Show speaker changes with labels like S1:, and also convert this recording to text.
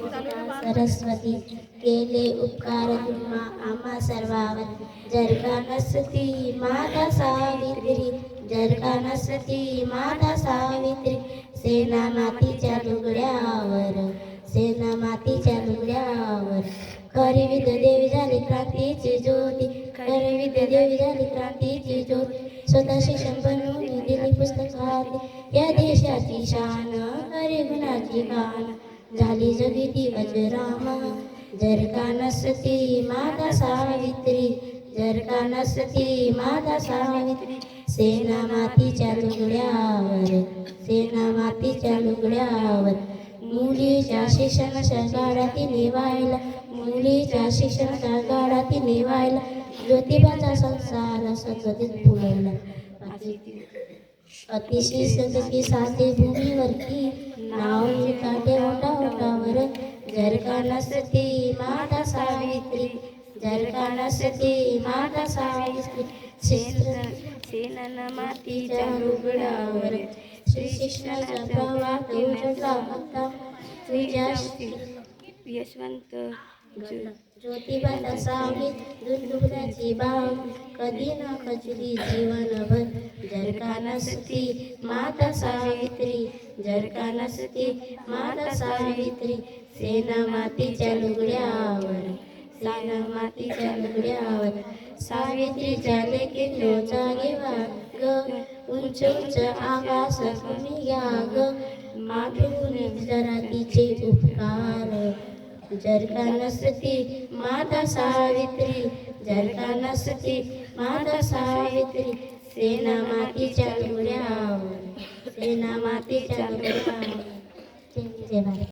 S1: सरस्वती केले उपकार तुम्हा आम्हा सर्वावर जर का नसती माता सावित्री जर का नसती माता सावित्री। सेना मातीच्या लुगड्यावर, सेना मातीच्या लुगड्यावर। खरी विद्या देवी झाली क्रांतीची ज्योती, खरी विद्या देवी झाली क्रांतीची ज्योती। स्वतः शिक्षण बनवून दिली पुस्तक या देशाची शान, खरी गुणाची गान। झाली जगिती बजरामा. जर का नसती माता सावित्री जर का नसती माता सावित्री. सेना मातीच्या लुगड्यावर सेना मातीच्या लुगड्यावर. मुलीच्या शिक्षणाच्या गाड्याती निवायला मुलीच्या शिक्षणाच्या गाड्याती निवायला. ज्योतिबाचा संसार सतत फुलवला अतिशय सतकी साधे भूमीवरती नाव काटे जर माता सावित्री जर माता सावित्री, सेनन मातीच्या श्री शिक्षणाचा प्रवाह तुझ्या
S2: यशवंत जो-
S1: ज्योतिबाचा सावलीत दुर्लुबण्याची बाग कधी ना खचली जीवनभर जर का नसती माता सावित्री जर का नसती माता सावित्री सेना मातीच्या लुगड्यावर सेना मातीच्या लुगड्यावर सावित्रीच्या लेखीनो जागेवा ग उंच उंच आकाश कमी घ्या ग माठून जरा तिचे उपकार, जर का नसती माता सावित्री, जर का नसती माता सावित्री। सेना मातीच्या लुगड्यावर सेना मातीच्या लुगड्यावर जय भारत।